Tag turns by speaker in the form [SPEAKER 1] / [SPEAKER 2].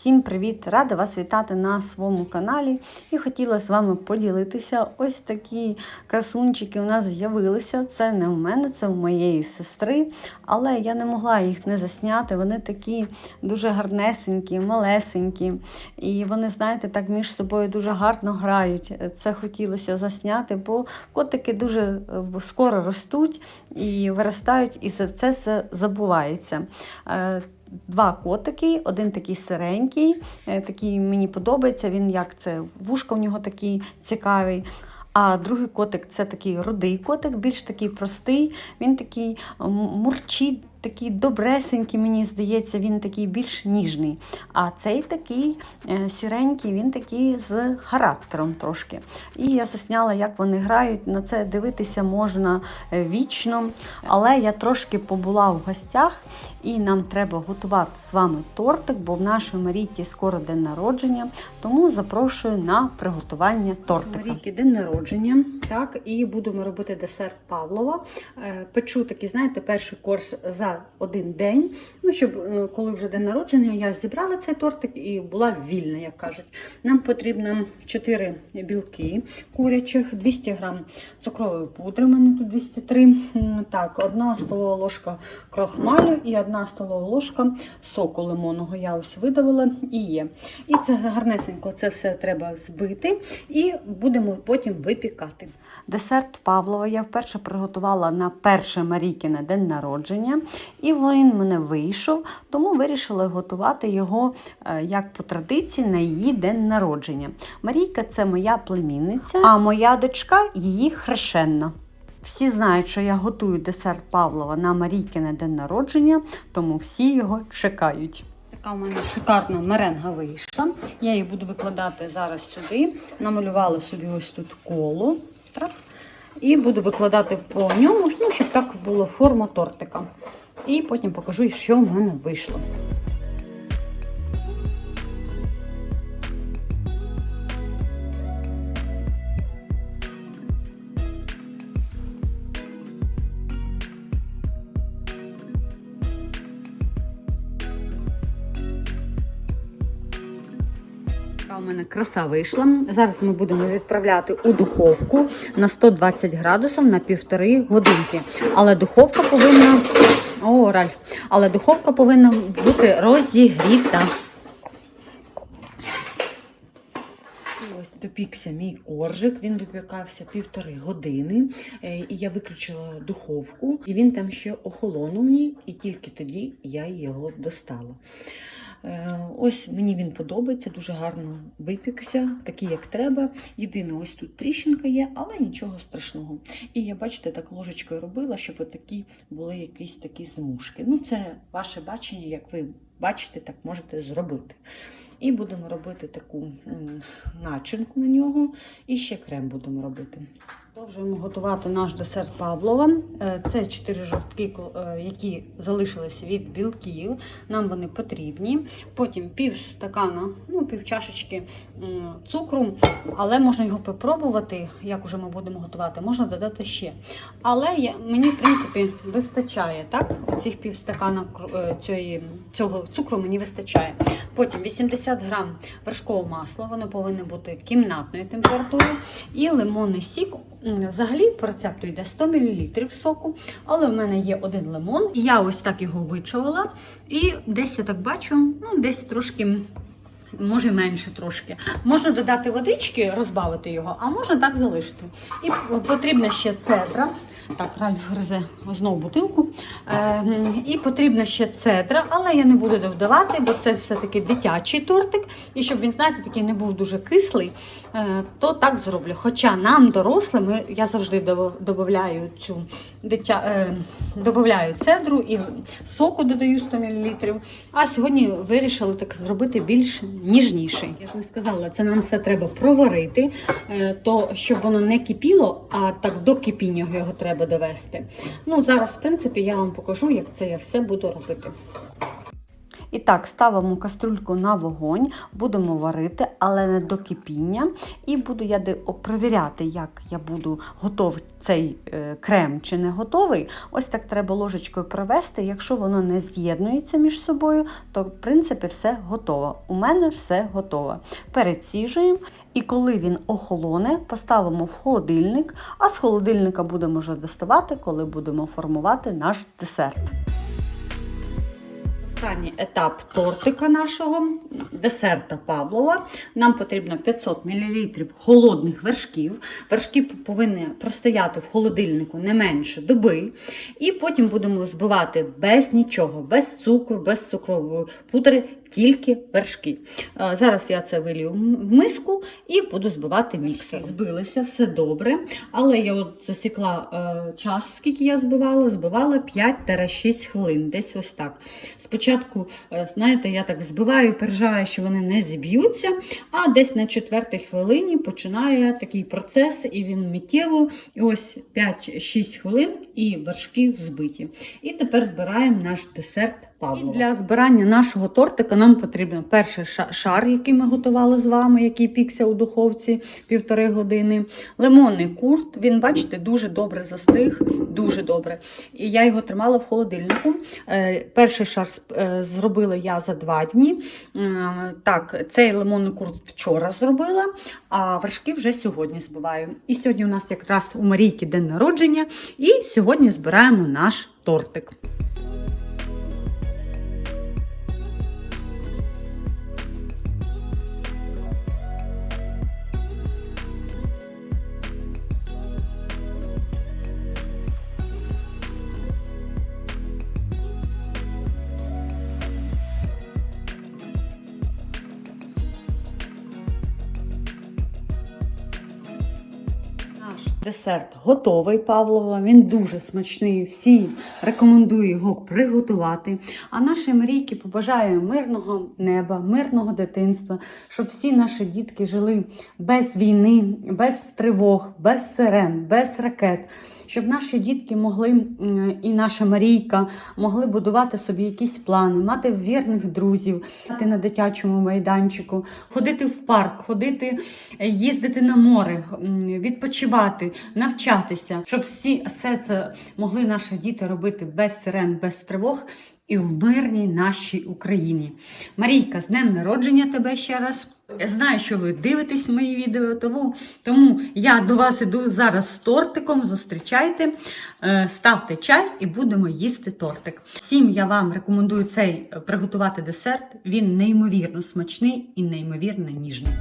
[SPEAKER 1] Всім привіт! Рада вас вітати на своєму каналі. І хотіла з вами поділитися. Ось такі красунчики у нас з'явилися. Це не у мене, це у моєї сестри. Але я не могла їх не засняти. Вони такі дуже гарнесенькі, малесенькі. І вони, знаєте, так між собою дуже гарно грають. Це хотілося засняти, бо котики дуже е, скоро ростуть і виростають, і за це все забувається. Два котики, один такий сиренький, е, такий мені подобається. Він як це вушка у нього такий цікавий. А другий котик це такий рудий котик, більш такий простий. Він такий мурчить, такий добресенький, мені здається, він такий більш ніжний. А цей такий е, сіренький, він такий з характером трошки. І я засняла, як вони грають. На це дивитися можна е, вічно. Але я трошки побула в гостях, і нам треба готувати з вами тортик, бо в нашої Марійки скоро день народження. Тому запрошую на приготування тортика. Марійки день народження, так, і будемо робити десерт Павлова. Е, Печу такий, знаєте, перший корж за один день. Ну, щоб е, коли вже день народження, я зібрала цей тортик і була вільна, як кажуть. Нам потрібно 4 білки курячих, 200 грам цукрової пудри, у мене тут 203. М, Так, одна столова ложка крохмалю і одна столова ложка соку лимонного. Я ось видавила і є. І це гарнесенько це все треба збити і будемо потім випікати. Десерт Павлова я вперше приготувала на перше Марійкине день народження, і він мене вийшов, тому вирішила готувати його е, як по традиції на її день народження. Марійка це моя племінниця, а моя дочка її хрещенна. Всі знають, що я готую десерт Павлова на Марійкине день народження, тому всі його чекають. Така у мене шикарна меренга вийшла. Я її буду викладати зараз сюди. Намалювала собі ось тут коло. Так? І буду викладати по ньому, ну, щоб так було форма тортика. І потім покажу, що в мене вийшло. У мене краса вийшла. Зараз ми будемо відправляти у духовку на 120 градусів на півтори годинки. Але духовка повинна. О, Ральф. Але духовка повинна бути розігріта. Ось допікся мій коржик. Він випікався півтори години. Е, І я виключила духовку, і він там ще охолонув мені, і тільки тоді я його достала. Е, Ось мені він подобається, дуже гарно випікся, такий як треба. Єдине, ось тут тріщинка є, але нічого страшного. І я, бачите, так ложечкою робила, щоб такі були якісь такі змушки. Ну, це ваше бачення, як ви бачите, так можете зробити. І будемо робити таку начинку на нього, і ще крем будемо робити. Продовжуємо готувати наш десерт Павлова. Е, Це 4 жовтки, е, які залишилися від білків. Нам вони потрібні. Потім пів стакана, ну пів чашечки цукру, але можна його попробувати, як уже ми будемо готувати, можна додати ще. Але я, мені, в принципі, вистачає, так? Оцих пів стакана е, цієї, цього цукру мені вистачає. Потім 80 грам вершкового масла, воно повинно бути кімнатної температури. І лимонний сік. Взагалі по рецепту йде 100 мл соку, але в мене є один лимон. Я ось так його вичавила. І десь я так бачу, ну десь трошки. Може менше трошки. Можна додати водички, розбавити його, а можна так залишити. І потрібна ще цедра. Так, Ральф гризе знову бутилку. Е, і потрібна ще цедра, але я не буду додавати, бо це все-таки дитячий тортик. І щоб він, знаєте, такий не був дуже кислий, е, то так зроблю. Хоча нам, дорослим, я завжди додаю цю дитя, е, додаю цедру і соку додаю 100 мл. А сьогодні вирішили так зробити більш ніжніший. Я ж не сказала, це нам все треба проварити, е, то щоб воно не кипіло, а так до кипіння його треба довести. Ну, зараз, в принципі, я вам покажу, як це я все буду робити. І так, ставимо каструльку на вогонь, будемо варити, але не до кипіння. І буду я перевіряти, як я буду готовий цей е, крем чи не готовий. Ось так треба ложечкою провести. Якщо воно не з'єднується між собою, то в принципі все готово. У мене все готово. Переціжуємо. І коли він охолоне, поставимо в холодильник, а з холодильника будемо вже доставати, коли будемо формувати наш десерт. Останній етап тортика нашого десерта Павлова. Нам потрібно 500 мл холодних вершків. Вершки повинні простояти в холодильнику не менше доби. І потім будемо збивати без нічого, без цукру, без цукрової пудри, тільки вершки. Е, Зараз я це вилію в миску і буду збивати міксер. Збилися, все добре. Але я от засікла е, час, скільки я збивала, збивала 5-6 хвилин, десь ось так. Спочатку, е, знаєте, я так збиваю, переживаю, що вони не зіб'ються, а десь на четвертій хвилині починає такий процес, і він миттєво, і ось 5-6 хвилин, і вершки збиті. І тепер збираємо наш десерт Павлова. І для збирання нашого тортика нам потрібен перший шар, який ми готували з вами, який пікся у духовці півтори години. Лимонний курт, він, бачите, дуже добре застиг, дуже добре. І я його тримала в холодильнику. Е, Перший шар е, зробила я за два дні. Е, Так, цей лимонний курт вчора зробила, а вершки вже сьогодні збиваю. І сьогодні у нас якраз у Марійки день народження, і сьогодні збираємо наш тортик. Десерт готовий Павлова. Він дуже смачний. Всі рекомендую його приготувати. А нашій Марійки побажаю мирного неба, мирного дитинства, щоб всі наші дітки жили без війни, без тривог, без сирен, без ракет. Щоб наші дітки могли і наша Марійка могли будувати собі якісь плани, мати вірних друзів, мати на дитячому майданчику, ходити в парк, ходити, їздити на море, відпочивати, навчатися, щоб всі все це могли наші діти робити без сирен, без тривог і в мирній нашій Україні. Марійка, з днем народження тебе ще раз. Я знаю, що ви дивитесь мої відео, тому, тому я до вас іду зараз з тортиком. Зустрічайте, е, ставте чай і будемо їсти тортик. Всім я вам рекомендую цей е, приготувати десерт. Він неймовірно смачний і неймовірно ніжний.